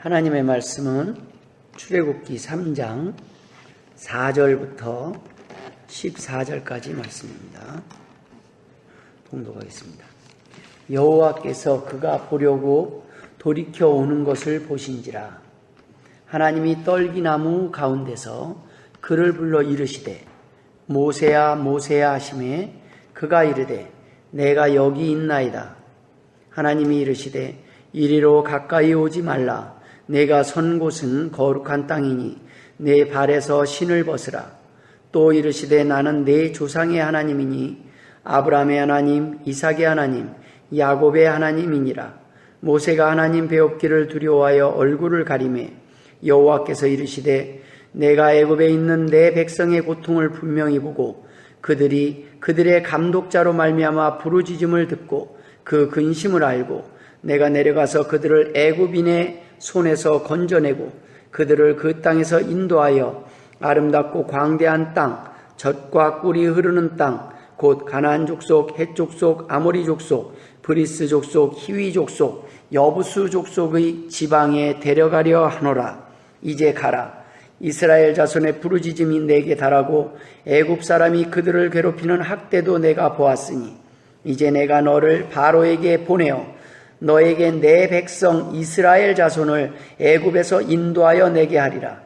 하나님의 말씀은 출애굽기 3장 4절부터 14절까지 말씀입니다. 봉독하겠습니다. 여호와께서 그가 보려고 돌이켜 오는 것을 보신지라 하나님이 떨기나무 가운데서 그를 불러 이르시되 모세야 모세야 하심에 그가 이르되 내가 여기 있나이다 하나님이 이르시되 이리로 가까이 오지 말라 내가 선 곳은 거룩한 땅이니 내 발에서 신을 벗으라. 또 이르시되 나는 내 조상의 하나님이니 아브라함의 하나님 이삭의 하나님 야곱의 하나님이니라. 모세가 하나님 배웠기를 두려워하여 얼굴을 가리매 여호와께서 이르시되 내가 애굽에 있는 내 백성의 고통을 분명히 보고 그들이 그들의 감독자로 말미암아 부르짖음을 듣고 그 근심을 알고 내가 내려가서 그들을 애굽인의 손에서 건져내고 그들을 그 땅에서 인도하여 아름답고 광대한 땅, 젖과 꿀이 흐르는 땅, 곧 가나안 족속, 헷 족속, 아모리 족속, 브리스 족속, 히위 족속, 여부수 족속의 지방에 데려가려 하노라. 이제 가라. 이스라엘 자손의 부르짖음이 내게 달하고 애굽 사람이 그들을 괴롭히는 학대도 내가 보았으니 이제 내가 너를 바로에게 보내어 너에게 내 백성 이스라엘 자손을 애굽에서 인도하여 내게 하리라.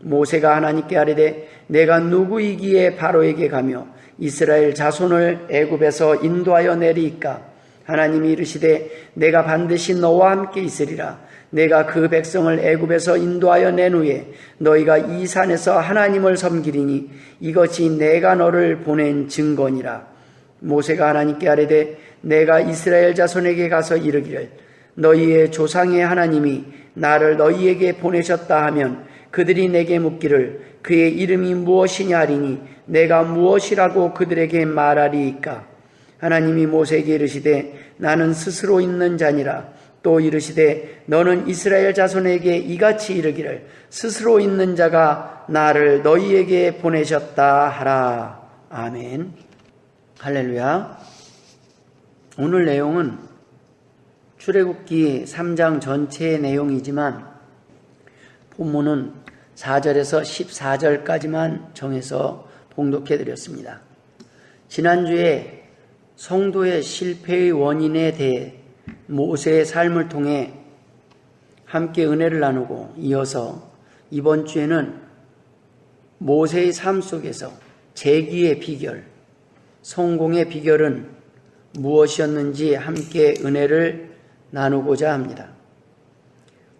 모세가 하나님께 하리되 내가 누구이기에 바로에게 가며 이스라엘 자손을 애굽에서 인도하여 내리이까? 하나님이 이르시되 내가 반드시 너와 함께 있으리라. 내가 그 백성을 애굽에서 인도하여 낸 후에 너희가 이 산에서 하나님을 섬기리니 이것이 내가 너를 보낸 증거니라. 모세가 하나님께 아뢰되 내가 이스라엘 자손에게 가서 이르기를 너희의 조상의 하나님이 나를 너희에게 보내셨다 하면 그들이 내게 묻기를 그의 이름이 무엇이냐 하리니 내가 무엇이라고 그들에게 말하리이까? 하나님이 모세에게 이르시되 나는 스스로 있는 자니라. 또 이르시되 너는 이스라엘 자손에게 이같이 이르기를 스스로 있는 자가 나를 너희에게 보내셨다 하라. 아멘. 할렐루야 오늘 내용은 출애굽기 3장 전체의 내용이지만 본문은 4절에서 14절까지만 정해서 봉독해 드렸습니다. 지난주에 성도의 실패의 원인에 대해 모세의 삶을 통해 함께 은혜를 나누고 이어서 이번 주에는 모세의 삶 속에서 재기의 비결, 성공의 비결은 무엇이었는지 함께 은혜를 나누고자 합니다.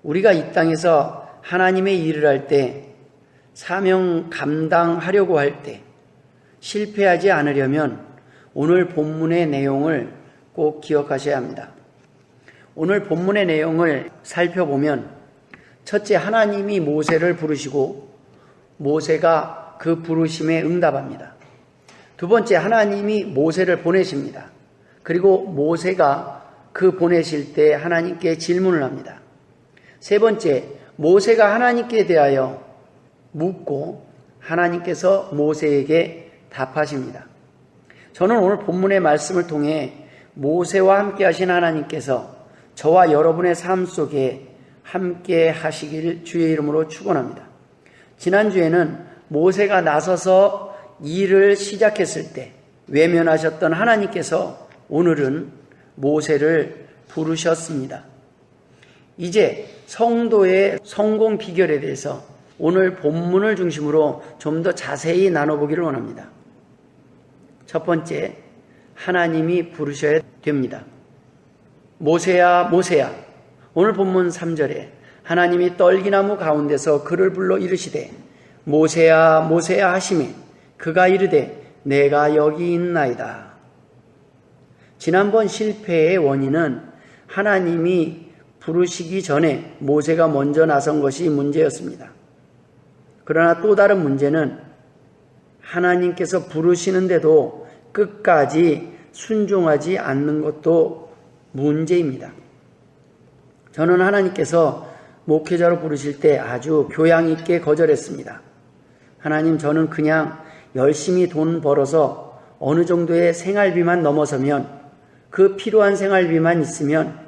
우리가 이 땅에서 하나님의 일을 할 때, 사명 감당하려고 할 때, 실패하지 않으려면 오늘 본문의 내용을 꼭 기억하셔야 합니다. 오늘 본문의 내용을 살펴보면 첫째 하나님이 모세를 부르시고 모세가 그 부르심에 응답합니다. 두 번째 하나님이 모세를 보내십니다. 그리고 모세가 그 보내실 때 하나님께 질문을 합니다. 세 번째 모세가 하나님께 대하여 묻고 하나님께서 모세에게 답하십니다. 저는 오늘 본문의 말씀을 통해 모세와 함께 하신 하나님께서 저와 여러분의 삶 속에 함께 하시길 주의 이름으로 축원합니다. 지난주에는 모세가 나서서 일을 시작했을 때 외면하셨던 하나님께서 오늘은 모세를 부르셨습니다. 이제 성도의 성공 비결에 대해서 오늘 본문을 중심으로 좀 더 자세히 나눠보기를 원합니다. 첫 번째, 하나님이 부르셔야 됩니다. 모세야, 모세야. 오늘 본문 3절에 하나님이 떨기나무 가운데서 그를 불러 이르시되 모세야, 모세야 하시매 그가 이르되 내가 여기 있나이다. 지난번 실패의 원인은 하나님이 부르시기 전에 모세가 먼저 나선 것이 문제였습니다. 그러나 또 다른 문제는 하나님께서 부르시는데도 끝까지 순종하지 않는 것도 문제입니다. 저는 하나님께서 목회자로 부르실 때 아주 교양 있게 거절했습니다. 하나님, 저는 그냥 열심히 돈 벌어서 어느 정도의 생활비만 넘어서면 그 필요한 생활비만 있으면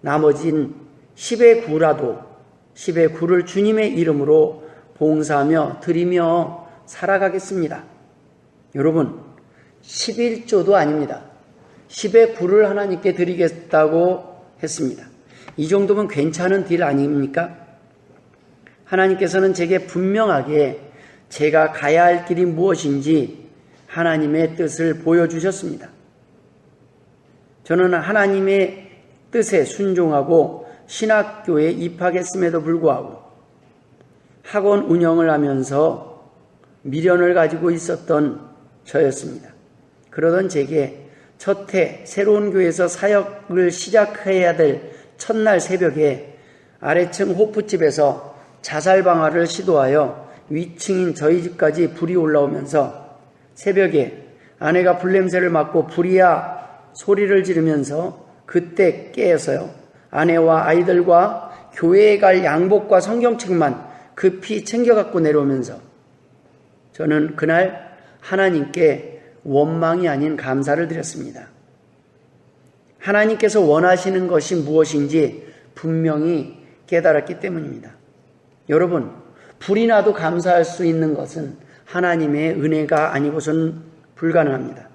나머진 10의 구라도 10의 구를 주님의 이름으로 봉사하며 드리며 살아가겠습니다. 여러분, 11조도 아닙니다. 10의 구를 하나님께 드리겠다고 했습니다. 이 정도면 괜찮은 딜 아닙니까? 하나님께서는 제게 분명하게 제가 가야 할 길이 무엇인지 하나님의 뜻을 보여주셨습니다. 저는 하나님의 뜻에 순종하고 신학교에 입학했음에도 불구하고 학원 운영을 하면서 미련을 가지고 있었던 저였습니다. 그러던 제게 첫 해 새로운 교회에서 사역을 시작해야 될 첫날 새벽에 아래층 호프집에서 자살 방화를 시도하여 위층인 저희 집까지 불이 올라오면서 새벽에 아내가 불냄새를 맡고 불이야 소리를 지르면서 그때 깨어서요. 아내와 아이들과 교회에 갈 양복과 성경책만 급히 챙겨 갖고 내려오면서 저는 그날 하나님께 원망이 아닌 감사를 드렸습니다. 하나님께서 원하시는 것이 무엇인지 분명히 깨달았기 때문입니다. 여러분, 불이 나도 감사할 수 있는 것은 하나님의 은혜가 아니고선 불가능합니다.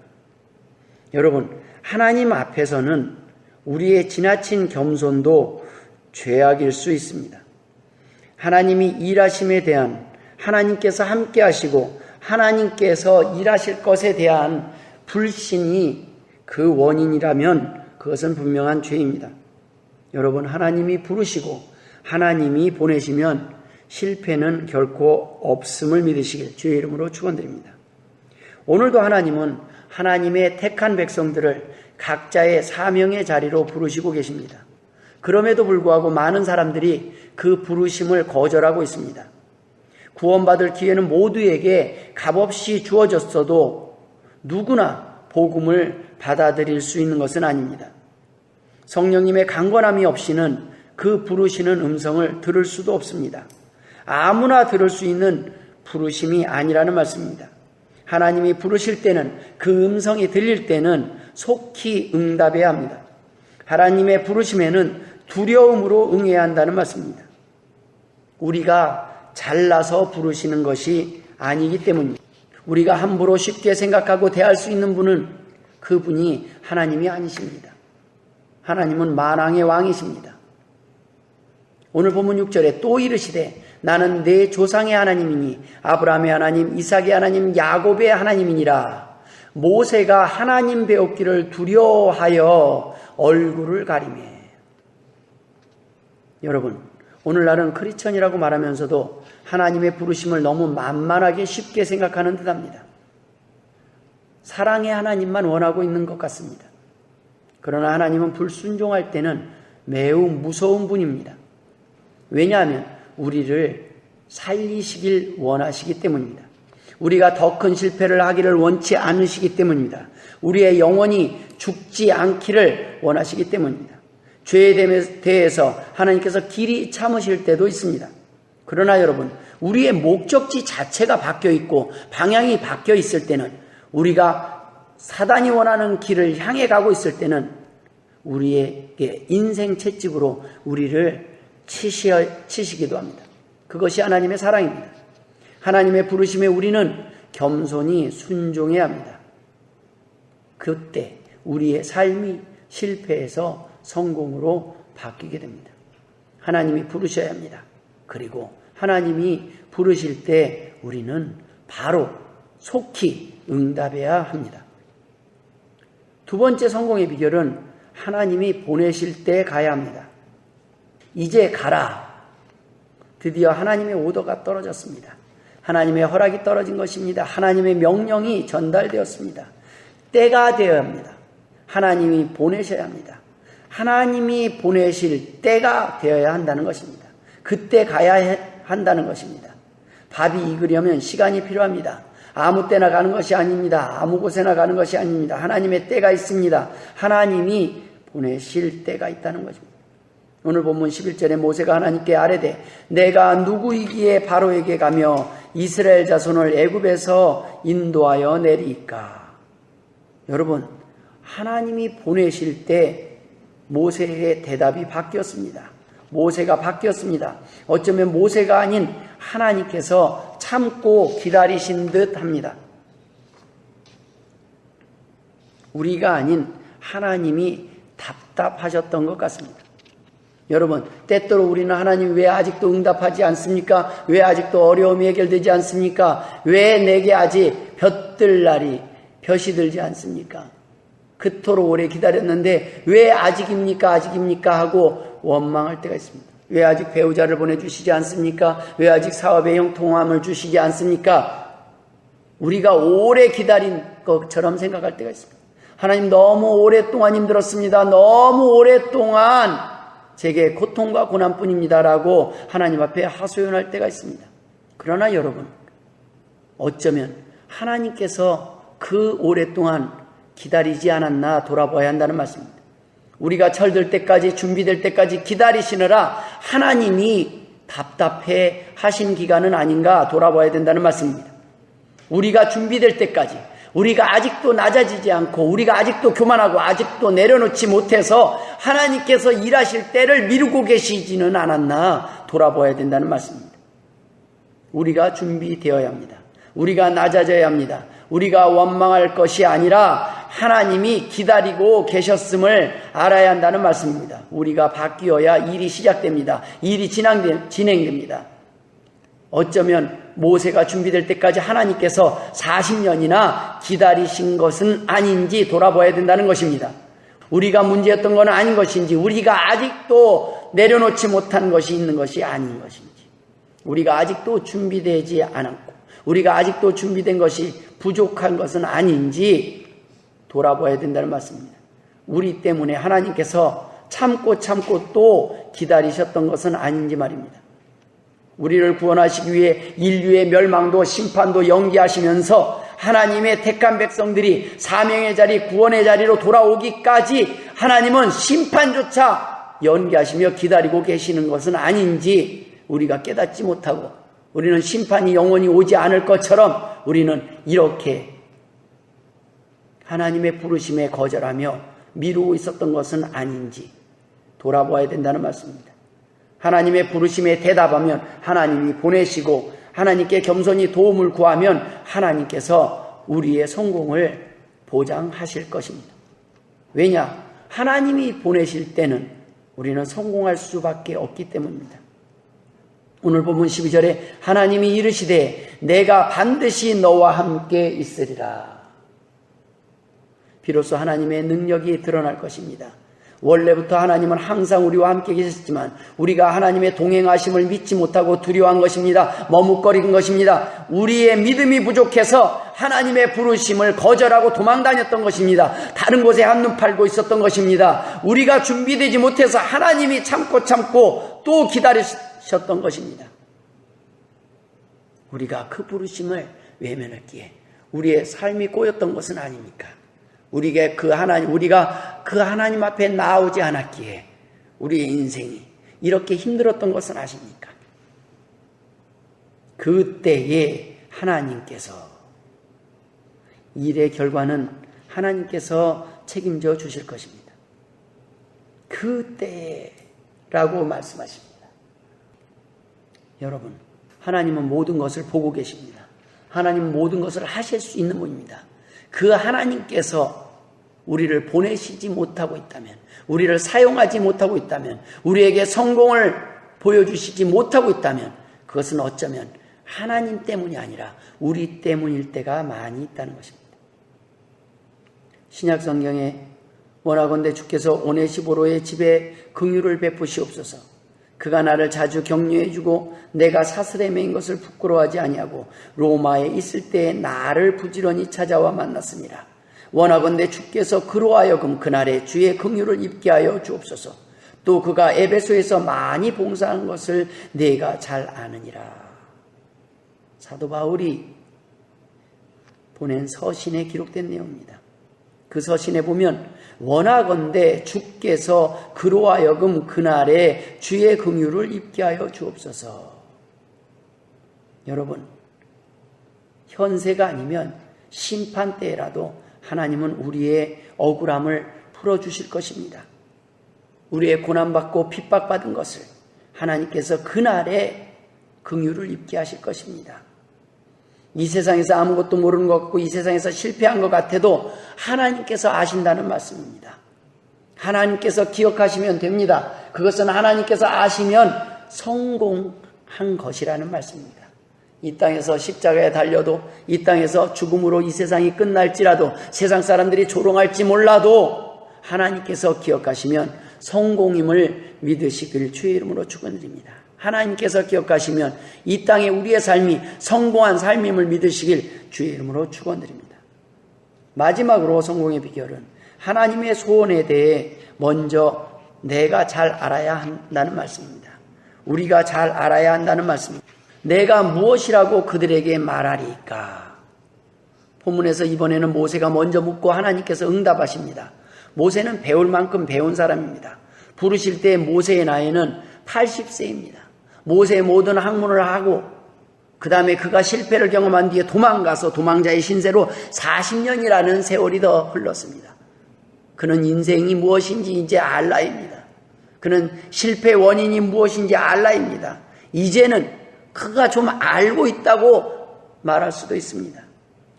여러분, 하나님 앞에서는 우리의 지나친 겸손도 죄악일 수 있습니다. 하나님이 일하심에 대한 하나님께서 함께 하시고 하나님께서 일하실 것에 대한 불신이 그 원인이라면 그것은 분명한 죄입니다. 여러분, 하나님이 부르시고 하나님이 보내시면 실패는 결코 없음을 믿으시길 주의 이름으로 축원드립니다. 오늘도 하나님은 하나님의 택한 백성들을 각자의 사명의 자리로 부르시고 계십니다. 그럼에도 불구하고 많은 사람들이 그 부르심을 거절하고 있습니다. 구원받을 기회는 모두에게 값없이 주어졌어도 누구나 복음을 받아들일 수 있는 것은 아닙니다. 성령님의 강권함이 없이는 그 부르시는 음성을 들을 수도 없습니다. 아무나 들을 수 있는 부르심이 아니라는 말씀입니다. 하나님이 부르실 때는 그 음성이 들릴 때는 속히 응답해야 합니다. 하나님의 부르심에는 두려움으로 응해야 한다는 말씀입니다. 우리가 잘나서 부르시는 것이 아니기 때문입니다. 우리가 함부로 쉽게 생각하고 대할 수 있는 분은 그분이 하나님이 아니십니다. 하나님은 만왕의 왕이십니다. 오늘 본문 6절에 또 이르시되 나는 내 조상의 하나님이니 아브라함의 하나님, 이삭의 하나님, 야곱의 하나님이니라. 모세가 하나님 배웠기를 두려워하여 얼굴을 가리매. 여러분, 오늘날은 크리스천이라고 말하면서도 하나님의 부르심을 너무 만만하게 쉽게 생각하는 듯 합니다. 사랑의 하나님만 원하고 있는 것 같습니다. 그러나 하나님은 불순종할 때는 매우 무서운 분입니다. 왜냐하면 우리를 살리시길 원하시기 때문입니다. 우리가 더 큰 실패를 하기를 원치 않으시기 때문입니다. 우리의 영혼이 죽지 않기를 원하시기 때문입니다. 죄에 대해서 하나님께서 길이 참으실 때도 있습니다. 그러나 여러분, 우리의 목적지 자체가 바뀌어 있고 방향이 바뀌어 있을 때는 우리가 사단이 원하는 길을 향해 가고 있을 때는 우리에게 인생 채찍으로 우리를 치시, 치시기도 합니다. 그것이 하나님의 사랑입니다. 하나님의 부르심에 우리는 겸손히 순종해야 합니다. 그때 우리의 삶이 실패해서 성공으로 바뀌게 됩니다. 하나님이 부르셔야 합니다. 그리고 하나님이 부르실 때 우리는 바로 속히 응답해야 합니다. 두 번째 성공의 비결은 하나님이 보내실 때 가야 합니다. 이제 가라. 드디어 하나님의 오더가 떨어졌습니다. 하나님의 허락이 떨어진 것입니다. 하나님의 명령이 전달되었습니다. 때가 되어야 합니다. 하나님이 보내셔야 합니다. 하나님이 보내실 때가 되어야 한다는 것입니다. 그때 가야 한다는 것입니다. 밥이 익으려면 시간이 필요합니다. 아무 때나 가는 것이 아닙니다. 아무 곳에나 가는 것이 아닙니다. 하나님의 때가 있습니다. 하나님이 보내실 때가 있다는 것입니다. 오늘 본문 11절에 모세가 하나님께 아뢰되 내가 누구이기에 바로에게 가며 이스라엘 자손을 애굽에서 인도하여 내리까 여러분 하나님이 보내실 때 모세의 대답이 바뀌었습니다. 모세가 바뀌었습니다. 어쩌면 모세가 아닌 하나님께서 참고 기다리신 듯 합니다. 우리가 아닌 하나님이 답답하셨던 것 같습니다. 여러분, 때때로 우리는 하나님 왜 아직도 응답하지 않습니까? 왜 아직도 어려움이 해결되지 않습니까? 왜 내게 아직 볕들 날이 볕이 들지 않습니까? 그토록 오래 기다렸는데 왜 아직입니까? 아직입니까? 하고 원망할 때가 있습니다. 왜 아직 배우자를 보내주시지 않습니까? 왜 아직 사업의 형통함을 주시지 않습니까? 우리가 오래 기다린 것처럼 생각할 때가 있습니다. 하나님 너무 오랫동안 힘들었습니다. 너무 오랫동안 제게 고통과 고난뿐입니다라고 하나님 앞에 하소연할 때가 있습니다. 그러나 여러분, 어쩌면 하나님께서 그 오랫동안 기다리지 않았나 돌아봐야 한다는 말씀입니다. 우리가 철들 때까지 준비될 때까지 기다리시느라 하나님이 답답해 하신 기간은 아닌가 돌아봐야 된다는 말씀입니다. 우리가 준비될 때까지 우리가 아직도 낮아지지 않고 우리가 아직도 교만하고 아직도 내려놓지 못해서 하나님께서 일하실 때를 미루고 계시지는 않았나 돌아봐야 된다는 말씀입니다. 우리가 준비되어야 합니다. 우리가 낮아져야 합니다. 우리가 원망할 것이 아니라 하나님이 기다리고 계셨음을 알아야 한다는 말씀입니다. 우리가 바뀌어야 일이 시작됩니다. 일이 진행됩니다. 어쩌면 모세가 준비될 때까지 하나님께서 40년이나 기다리신 것은 아닌지 돌아봐야 된다는 것입니다. 우리가 문제였던 것은 아닌 것인지, 우리가 아직도 내려놓지 못한 것이 있는 것이 아닌 것인지, 우리가 아직도 준비되지 않았고, 우리가 아직도 준비된 것이 부족한 것은 아닌지 돌아봐야 된다는 말씀입니다. 우리 때문에 하나님께서 참고 참고 또 기다리셨던 것은 아닌지 말입니다. 우리를 구원하시기 위해 인류의 멸망도 심판도 연기하시면서 하나님의 택한 백성들이 사명의 자리, 구원의 자리로 돌아오기까지 하나님은 심판조차 연기하시며 기다리고 계시는 것은 아닌지 우리가 깨닫지 못하고 우리는 심판이 영원히 오지 않을 것처럼 우리는 이렇게 하나님의 부르심에 거절하며 미루고 있었던 것은 아닌지 돌아보아야 된다는 말씀입니다. 하나님의 부르심에 대답하면 하나님이 보내시고 하나님께 겸손히 도움을 구하면 하나님께서 우리의 성공을 보장하실 것입니다. 왜냐? 하나님이 보내실 때는 우리는 성공할 수밖에 없기 때문입니다. 오늘 본문 12절에 하나님이 이르시되 내가 반드시 너와 함께 있으리라. 비로소 하나님의 능력이 드러날 것입니다. 원래부터 하나님은 항상 우리와 함께 계셨지만 우리가 하나님의 동행하심을 믿지 못하고 두려워한 것입니다. 머뭇거린 것입니다. 우리의 믿음이 부족해서 하나님의 부르심을 거절하고 도망 다녔던 것입니다. 다른 곳에 한눈 팔고 있었던 것입니다. 우리가 준비되지 못해서 하나님이 참고 참고 또 기다리셨던 것입니다. 우리가 그 부르심을 외면했기에 우리의 삶이 꼬였던 것은 아닙니까? 우리에게 그 하나님, 우리가 그 하나님 앞에 나오지 않았기에 우리의 인생이 이렇게 힘들었던 것은 아십니까? 그때에 하나님께서 일의 결과는 하나님께서 책임져 주실 것입니다. 그때라고 말씀하십니다. 여러분, 하나님은 모든 것을 보고 계십니다. 하나님은 모든 것을 하실 수 있는 분입니다. 그 하나님께서 우리를 보내시지 못하고 있다면, 우리를 사용하지 못하고 있다면, 우리에게 성공을 보여주시지 못하고 있다면, 그것은 어쩌면 하나님 때문이 아니라 우리 때문일 때가 많이 있다는 것입니다. 신약 성경에 원하건대 주께서 오네시보로의 집에 긍휼을 베푸시옵소서. 그가 나를 자주 격려해주고 내가 사슬에 매인 것을 부끄러워하지 아니하고 로마에 있을 때 나를 부지런히 찾아와 만났습니다. 원하건대 주께서 그로 하여금 그날에 주의 긍휼을 입게 하여 주옵소서. 또 그가 에베소에서 많이 봉사한 것을 내가 잘 아느니라. 사도 바울이 보낸 서신에 기록된 내용입니다. 그 서신에 보면 원하건대 주께서 그로 하여금 그날에 주의 긍휼을 입게 하여 주옵소서. 여러분, 현세가 아니면 심판 때라도 하나님은 우리의 억울함을 풀어 주실 것입니다. 우리의 고난받고 핍박받은 것을 하나님께서 그날에 긍휼을 입게 하실 것입니다. 이 세상에서 아무것도 모르는 것 같고 이 세상에서 실패한 것 같아도 하나님께서 아신다는 말씀입니다. 하나님께서 기억하시면 됩니다. 그것은 하나님께서 아시면 성공한 것이라는 말씀입니다. 이 땅에서 십자가에 달려도 이 땅에서 죽음으로 이 세상이 끝날지라도 세상 사람들이 조롱할지 몰라도 하나님께서 기억하시면 성공임을 믿으시길 주의 이름으로 축원드립니다. 하나님께서 기억하시면 이 땅에 우리의 삶이 성공한 삶임을 믿으시길 주의 이름으로 축원드립니다. 마지막으로 성공의 비결은 하나님의 소원에 대해 먼저 내가 잘 알아야 한다는 말씀입니다. 우리가 잘 알아야 한다는 말씀입니다. 내가 무엇이라고 그들에게 말하리까? 본문에서 이번에는 모세가 먼저 묻고 하나님께서 응답하십니다. 모세는 배울 만큼 배운 사람입니다. 부르실 때 모세의 나이는 80세입니다. 모세의 모든 학문을 하고 그 다음에 그가 실패를 경험한 뒤에 도망가서 도망자의 신세로 40년이라는 세월이 더 흘렀습니다. 그는 인생이 무엇인지 이제 알라입니다. 그는 실패 원인이 무엇인지 알라입니다. 이제는 그가 좀 알고 있다고 말할 수도 있습니다.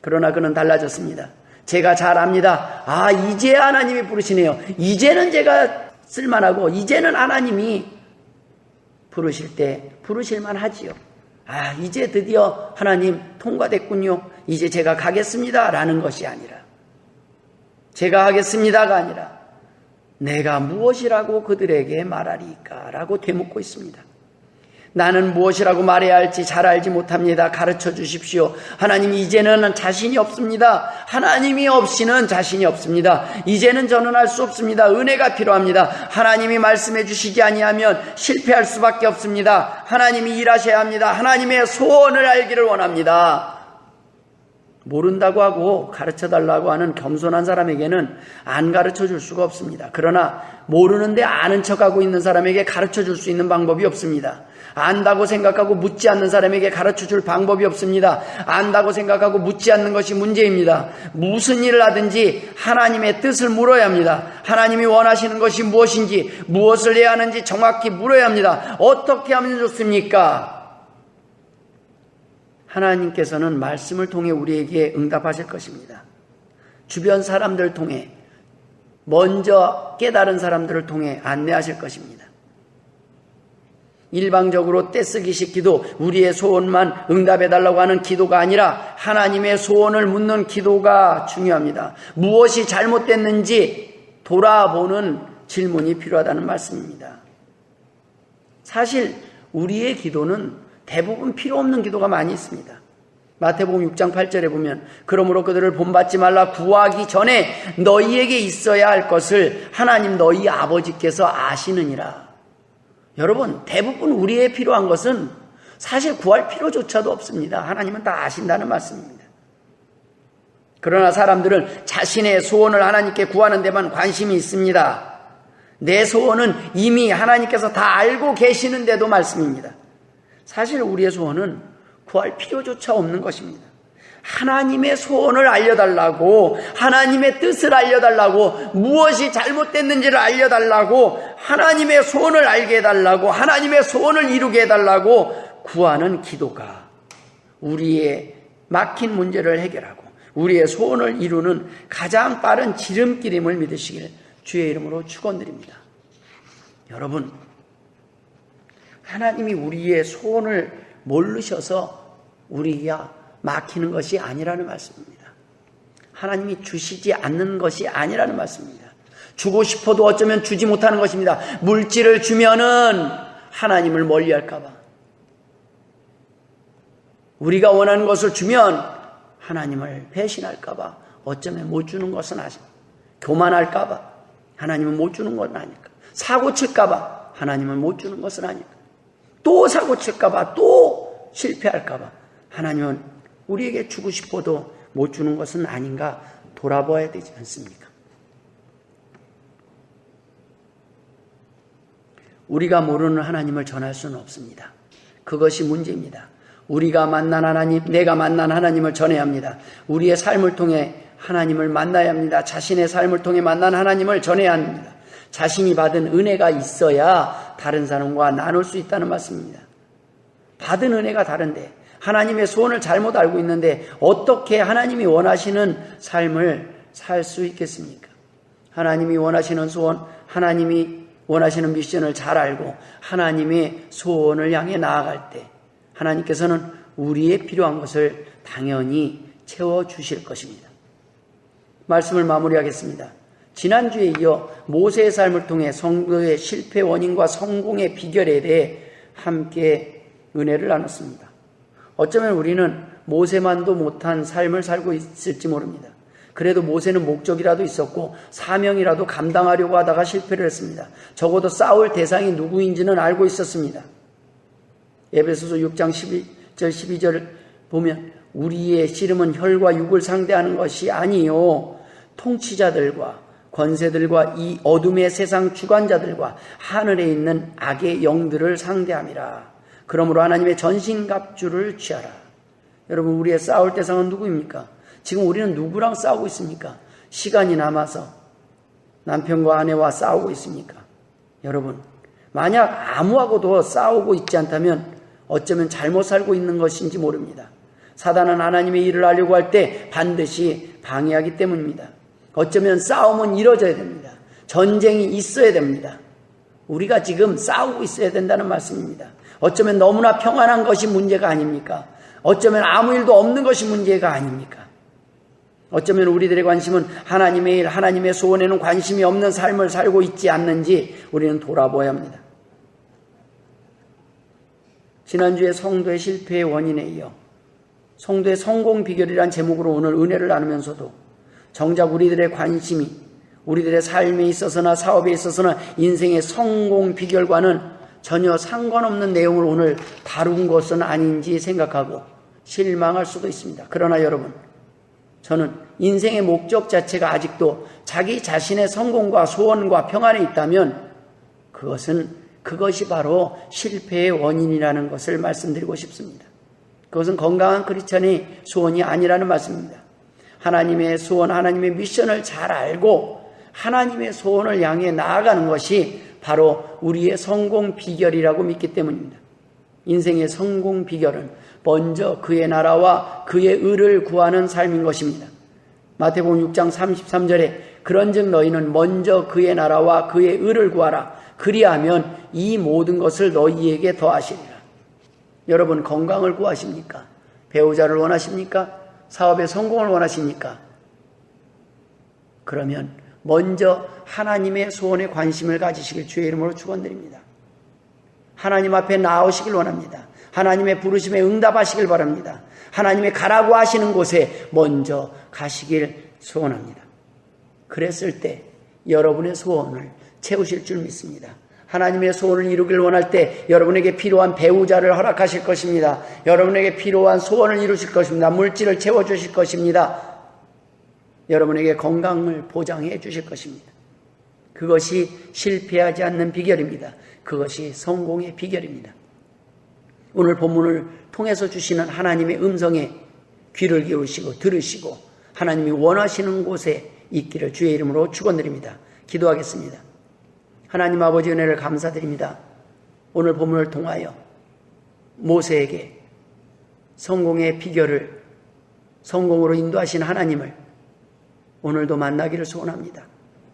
그러나 그는 달라졌습니다. 제가 잘 압니다. 아, 이제 하나님이 부르시네요. 이제는 제가 쓸만하고, 이제는 하나님이 부르실 때 부르실만 하지요. 아, 이제 드디어 하나님 통과됐군요. 이제 제가 가겠습니다. 라는 것이 아니라, 제가 하겠습니다가 아니라, 내가 무엇이라고 그들에게 말하리까? 라고 되묻고 있습니다. 나는 무엇이라고 말해야 할지 잘 알지 못합니다. 가르쳐 주십시오. 하나님, 이제는 자신이 없습니다. 하나님이 없이는 자신이 없습니다. 이제는 저는 할 수 없습니다. 은혜가 필요합니다. 하나님이 말씀해 주시지 아니하면 실패할 수밖에 없습니다. 하나님이 일하셔야 합니다. 하나님의 소원을 알기를 원합니다. 모른다고 하고 가르쳐 달라고 하는 겸손한 사람에게는 안 가르쳐 줄 수가 없습니다. 그러나 모르는데 아는 척하고 있는 사람에게 가르쳐 줄 수 있는 방법이 없습니다. 안다고 생각하고 묻지 않는 사람에게 가르쳐 줄 방법이 없습니다. 안다고 생각하고 묻지 않는 것이 문제입니다. 무슨 일을 하든지 하나님의 뜻을 물어야 합니다. 하나님이 원하시는 것이 무엇인지, 무엇을 해야 하는지 정확히 물어야 합니다. 어떻게 하면 좋습니까? 하나님께서는 말씀을 통해 우리에게 응답하실 것입니다. 주변 사람들 통해 먼저 깨달은 사람들을 통해 안내하실 것입니다. 일방적으로 떼쓰기식 기도, 우리의 소원만 응답해달라고 하는 기도가 아니라 하나님의 소원을 묻는 기도가 중요합니다. 무엇이 잘못됐는지 돌아보는 질문이 필요하다는 말씀입니다. 사실 우리의 기도는 대부분 필요 없는 기도가 많이 있습니다. 마태복음 6장 8절에 보면 그러므로 그들을 본받지 말라 구하기 전에 너희에게 있어야 할 것을 하나님 너희 아버지께서 아시느니라. 여러분, 대부분 우리의 필요한 것은 사실 구할 필요조차도 없습니다. 하나님은 다 아신다는 말씀입니다. 그러나 사람들은 자신의 소원을 하나님께 구하는 데만 관심이 있습니다. 내 소원은 이미 하나님께서 다 알고 계시는데도 말씀입니다. 사실 우리의 소원은 구할 필요조차 없는 것입니다. 하나님의 소원을 알려달라고, 하나님의 뜻을 알려달라고, 무엇이 잘못됐는지를 알려달라고, 하나님의 소원을 알게 해달라고, 하나님의 소원을 이루게 해달라고 구하는 기도가 우리의 막힌 문제를 해결하고, 우리의 소원을 이루는 가장 빠른 지름길임을 믿으시길 주의 이름으로 축원드립니다. 여러분, 하나님이 우리의 소원을 모르셔서 우리가 막히는 것이 아니라는 말씀입니다. 하나님이 주시지 않는 것이 아니라는 말씀입니다. 주고 싶어도 어쩌면 주지 못하는 것입니다. 물질을 주면은 하나님을 멀리 할까봐. 우리가 원하는 것을 주면 하나님을 배신할까봐 어쩌면 못 주는 것은 아십 교만할까봐 하나님은 못 주는 것은 아닐까. 사고 칠까봐 하나님은 못 주는 것은 아닐까. 또 사고 칠까봐 또 실패할까봐 하나님은 우리에게 주고 싶어도 못 주는 것은 아닌가 돌아봐야 되지 않습니까? 우리가 모르는 하나님을 전할 수는 없습니다. 그것이 문제입니다. 우리가 만난 하나님, 내가 만난 하나님을 전해야 합니다. 우리의 삶을 통해 하나님을 만나야 합니다. 자신의 삶을 통해 만난 하나님을 전해야 합니다. 자신이 받은 은혜가 있어야 다른 사람과 나눌 수 있다는 말씀입니다. 받은 은혜가 다른데 하나님의 소원을 잘못 알고 있는데 어떻게 하나님이 원하시는 삶을 살 수 있겠습니까? 하나님이 원하시는 소원, 하나님이 원하시는 미션을 잘 알고 하나님의 소원을 향해 나아갈 때 하나님께서는 우리의 필요한 것을 당연히 채워 주실 것입니다. 말씀을 마무리하겠습니다. 지난주에 이어 모세의 삶을 통해 성도의 실패 원인과 성공의 비결에 대해 함께 은혜를 나눴습니다. 어쩌면 우리는 모세만도 못한 삶을 살고 있을지 모릅니다. 그래도 모세는 목적이라도 있었고 사명이라도 감당하려고 하다가 실패를 했습니다. 적어도 싸울 대상이 누구인지는 알고 있었습니다. 에베소서 6장 12절 12절 보면 우리의 씨름은 혈과 육을 상대하는 것이 아니요 통치자들과 권세들과 이 어둠의 세상 주관자들과 하늘에 있는 악의 영들을 상대함이라. 그러므로 하나님의 전신갑주를 취하라. 여러분 우리의 싸울 대상은 누구입니까? 지금 우리는 누구랑 싸우고 있습니까? 시간이 남아서 남편과 아내와 싸우고 있습니까? 여러분 만약 아무하고도 싸우고 있지 않다면 어쩌면 잘못 살고 있는 것인지 모릅니다. 사단은 하나님의 일을 하려고 할 때 반드시 방해하기 때문입니다. 어쩌면 싸움은 이뤄져야 됩니다. 전쟁이 있어야 됩니다. 우리가 지금 싸우고 있어야 된다는 말씀입니다. 어쩌면 너무나 평안한 것이 문제가 아닙니까? 어쩌면 아무 일도 없는 것이 문제가 아닙니까? 어쩌면 우리들의 관심은 하나님의 일, 하나님의 소원에는 관심이 없는 삶을 살고 있지 않는지 우리는 돌아보아야 합니다. 지난주에 성도의 실패의 원인에 이어 성도의 성공 비결이란 제목으로 오늘 은혜를 나누면서도 정작 우리들의 관심이 우리들의 삶에 있어서나 사업에 있어서나 인생의 성공 비결과는 전혀 상관없는 내용을 오늘 다룬 것은 아닌지 생각하고 실망할 수도 있습니다. 그러나 여러분, 저는 인생의 목적 자체가 아직도 자기 자신의 성공과 소원과 평안에 있다면 그것은 그것이 바로 실패의 원인이라는 것을 말씀드리고 싶습니다. 그것은 건강한 크리스천의 소원이 아니라는 말씀입니다. 하나님의 소원, 하나님의 미션을 잘 알고 하나님의 소원을 향해 나아가는 것이 바로 우리의 성공 비결이라고 믿기 때문입니다. 인생의 성공 비결은 먼저 그의 나라와 그의 의를 구하는 삶인 것입니다. 마태복음 6장 33절에 그런즉 너희는 먼저 그의 나라와 그의 의를 구하라. 그리하면 이 모든 것을 너희에게 더하시리라. 여러분 건강을 구하십니까? 배우자를 원하십니까? 사업의 성공을 원하십니까? 그러면 먼저 하나님의 소원에 관심을 가지시길 주의 이름으로 축원드립니다. 하나님 앞에 나오시길 원합니다. 하나님의 부르심에 응답하시길 바랍니다. 하나님의 가라고 하시는 곳에 먼저 가시길 소원합니다. 그랬을 때 여러분의 소원을 채우실 줄 믿습니다. 하나님의 소원을 이루길 원할 때 여러분에게 필요한 배우자를 허락하실 것입니다. 여러분에게 필요한 소원을 이루실 것입니다. 물질을 채워주실 것입니다. 여러분에게 건강을 보장해 주실 것입니다. 그것이 실패하지 않는 비결입니다. 그것이 성공의 비결입니다. 오늘 본문을 통해서 주시는 하나님의 음성에 귀를 기울이시고 들으시고 하나님이 원하시는 곳에 있기를 주의 이름으로 축원드립니다. 기도하겠습니다. 하나님 아버지 은혜를 감사드립니다. 오늘 본문을 통하여 모세에게 성공의 비결을 성공으로 인도하신 하나님을 오늘도 만나기를 소원합니다.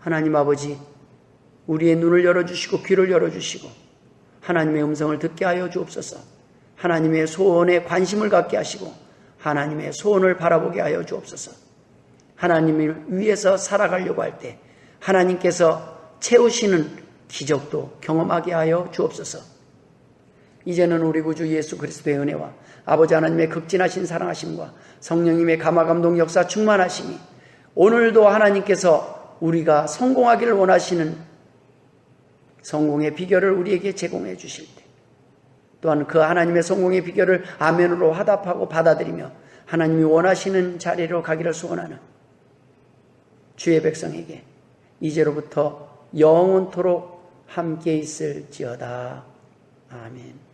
하나님 아버지, 우리의 눈을 열어주시고 귀를 열어주시고 하나님의 음성을 듣게 하여 주옵소서. 하나님의 소원에 관심을 갖게 하시고 하나님의 소원을 바라보게 하여 주옵소서. 하나님을 위해서 살아가려고 할 때 하나님께서 채우시는 기적도 경험하게 하여 주옵소서. 이제는 우리 구주 예수 그리스도의 은혜와 아버지 하나님의 극진하신 사랑하심과 성령님의 감화 감동 역사 충만하심이 오늘도 하나님께서 우리가 성공하기를 원하시는 성공의 비결을 우리에게 제공해 주실 때 또한 그 하나님의 성공의 비결을 아멘으로 화답하고 받아들이며 하나님이 원하시는 자리로 가기를 소원하는 주의 백성에게 이제로부터 영원토록 함께 있을지어다. 아멘.